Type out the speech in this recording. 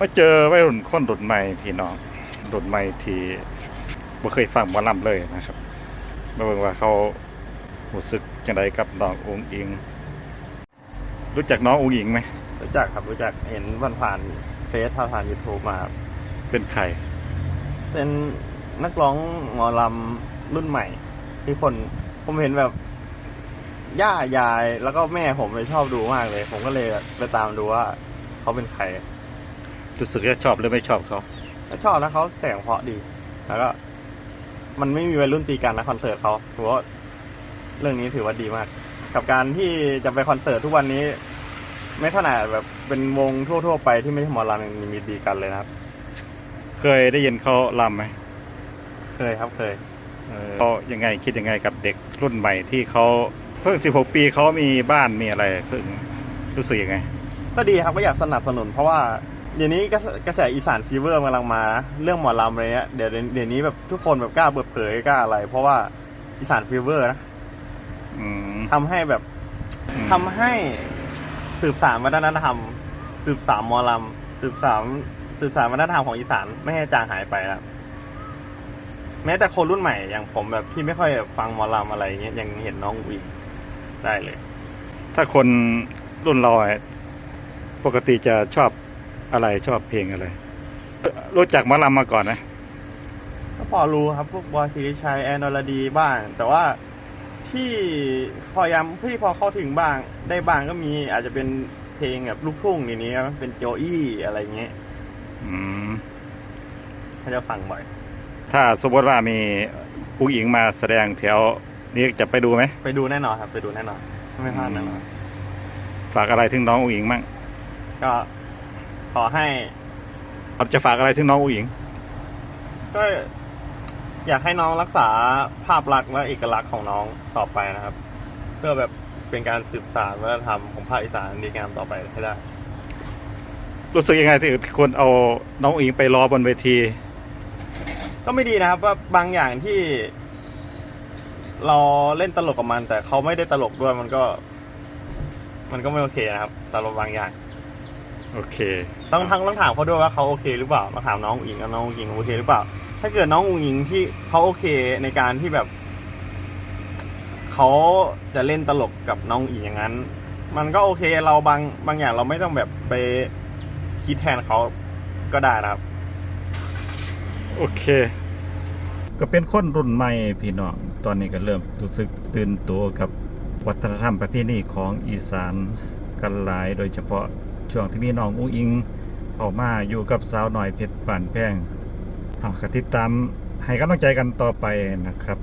มาเจอวัยรุ่นคนรุ่นใหม่พี่น้องรุ่นใหม่ที่บ่เคยฟังหมอลำเลยนะครับมาเบิ่งว่าเขารู้สึกจังไดกับน้ององค์อิง รู้จักน้ององค์อิงไหมรู้จักครับรู้จักเห็นผ่านผ่านเฟซผ่านผ่านยูทูบมาครับเป็นใครเป็นนักร้องหมอลำรุ่นใหม่ ที่คนผมเห็นแบบย่ายายแล้วก็แม่ผมเลยชอบดูมากเลย ผมก็เลยไปตามดูว่าเขาเป็นใคร รู้สึกจะชอบหรือไม่ชอบเขาก็ชอบนะเขาแสงเพราะดี แล้วก็ มันไม่มีวัยรุ่นตีกันนะคอนเสิร์ตเขาถือว่าเรื่องนี้ถือว่าดีมาก กับการที่จะไปคอนเสิร์ตทุกวันนี้ ไม่ขนาดแบบเป็นวงทั่ว ๆ ไปที่ไม่ใช่หมอลำยังมีตีกันเลยนะครับ เคยได้ยินเขาลำไหมเคยครับเคยเออเขายังไงคิดยังไงกับเด็กรุ่นใหม่ที่เขาเพิ่ง 16 ปีเขามีบ้านมีอะไรเพิ่งรู้สึกยังไง ก็ดีครับก็อยากสนับสนุนเพราะว่า เดี๋ยวนี้กระแสกระแสอีสานฟีเวอร์กำลังมานะเรื่องหมอลำอะไรเงี้ยเดี๋ยวเดี๋ยวนี้แบบทุกคนแบบกล้าเปิดเผยกล้าอะไร เพราะว่าอีสานฟีเวอร์นะอืมทำให้แบบทำให้สืบสานวัฒนธรรม สืบสานหมอลำสืบสานสืบสานวัฒนธรรมของอีสานไม่ให้จางหายไปแล้วแม้แต่คนรุ่นใหม่อย่างผมแบบที่ไม่ค่อยฟังหมอลำอะไรเงี้ยยังเห็นน้องวีได้เลย ถ้าคนรุ่นเราอะปกติจะชอบ อะไรชอบเพลงอะไร รู้จักหมอลำมาก่อนนะก็พอรู้ครับพวกบอยสิริชัยแอนอลดีบ้าง แต่ว่าที่พยายามที่พอเข้าถึงบ้าง ได้บ้างก็มีอาจจะเป็นเพลงแบบลูกทุ่งอย่างนี้ครับเป็นโจอี้อะไรเงี้ยอืมเขาจะฟังบ่อย ถ้าสมมติว่ามีผู้หญิงมาแสดงแถวนี้จะไปดูไหมไปดูแน่นอนครับ ไปดูแน่นอนไม่พลาดแน่นอนฝากอะไรถึงน้องผู้หญิงมั่งก็ ขอให้จะฝากอะไรถึงน้องผู้หญิง ก็อยากให้น้องรักษาภาพลักษณ์และเอกลักษณ์ของน้องต่อไปนะครับ เพื่อแบบเป็นการสืบสานวัฒนธรรมของภาคอีสานดีงามต่อไปให้ได้ รู้สึกยังไงที่คนเอาน้องผู้หญิงไปรอบนเวที ก็ไม่ดีนะครับ ว่าบางอย่างที่ เราเล่นตลกกับมัน แต่เขาไม่ได้ตลกด้วยมันก็ มันก็ไม่โอเคนะครับตลกบางอย่าง โอเค ต้องทั้งต้องถามเขาด้วยว่าเขาโอเคหรือเปล่าต้องถามน้องอุ๋งอิงกับน้องอุ๋งอิงโอเคหรือเปล่า ถ้าเกิดน้องอุ๋งอิงที่เขาโอเคในการที่แบบเขาจะเล่นตลกกับน้องอุ๋งอิงอย่างนั้น มันก็โอเคเราบางบางอย่างเราไม่ต้องแบบไปคิดแทนเขาก็ได้นะครับ โอเค ก็เป็นคนรุ่นใหม่พี่น้องตอนนี้ก็เริ่มรู้สึกตื่นตัวกับวัฒนธรรมประเพณีของอีสานกันหลายโดยเฉพาะ ช่วงที่มีน้องอุ้งอิงออกมาอยู่กับสาวหน่อยเพชรป่านแป้งเอาติดตามให้กำลังใจกันต่อไปนะครับ